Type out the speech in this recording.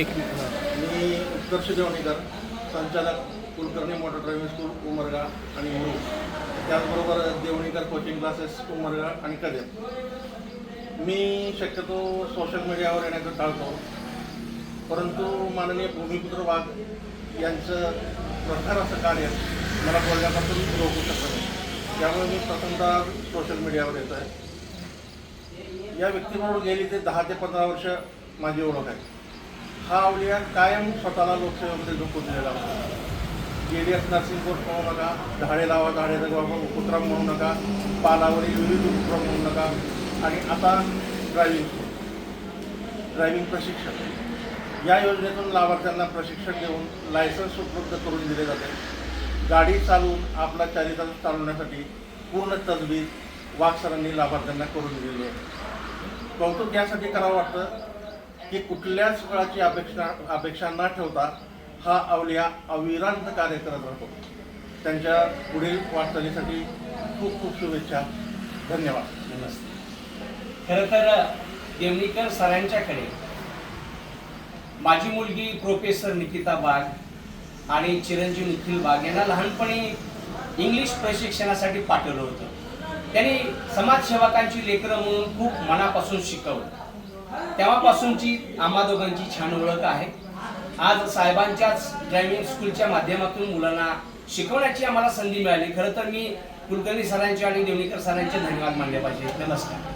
एक मी उत्कर्ष देवणीकर संचालक Kulkarni motor driving school Umarga आणि मुरुड त्याचबरोबर देवणीकर कोचिंग क्लासेस उमरगा आणि कदम मी शक्यतो सोशल मीडियावर येण्याचं टाळतो. परंतु माननीय भूमिपुत्र वाघ यांचं प्रखर असं कार्य मला बोलण्यापासून रोखू शकत नाही. त्यामुळे मी प्रथमतः सोशल मीडियावर येतो आहे या व्यक्तीबरोबर गेली ते दहा ते पंधरा वर्ष माझी ओळख आहे. हा अवलिया कायम स्वतःला लोकसेवेमध्ये झोपून दिलेला होता. जे डी एस नर्सिंग कोर्स म्हणू नका झाडे लावा झाडे जगवा उपक्रम म्हणू नका पालावरील विविध उपक्रम म्हणू नका. आणि आता ड्रायव्हिंग ड्रायव्हिंग प्रशिक्षण. या योजनेतून लाभार्थ्यांना प्रशिक्षण देऊन लायसन्स उपलब्ध करून दिले जाते. गाडी चालवून आपला चारिता चालवण्यासाठी पूर्ण तजवीज वाघसरांनी लाभार्थ्यांना करून दिलेली आहे. कौतुक यासाठी करावं वाटतं की कुठल्याच काळाची अपेक्षा अपेक्षा न ठेवता हा अवलिया अविरांत कार्य करत राहतो. त्यांच्या पुढील वाटचालीसाठी खूप खूप शुभेच्छा. धन्यवाद. नमस्ते. खरं तर देवणीकर सरांच्याकडे माझी मुलगी प्रोफेसर निकिता बाग आणि चिरंजीव निखिल बाग यांना लहानपणी इंग्लिश प्रशिक्षणासाठी पाठवलं होतं. त्यांनी समाजसेवकांची लेकरं म्हणून खूप मनापासून शिकवलं. तेव्हापासूनची आम्हा दोघांची छान ओळख आहे. आज साहेबांच्याच ड्रायव्हिंग स्कूलच्या माध्यमातून मुलांना शिकवण्याची आम्हाला संधी मिळाली. खरं तर मी कुलकर्णी सरांचे आणि देवणीकर सरांचे धन्यवाद मानले पाहिजे. नमस्कार.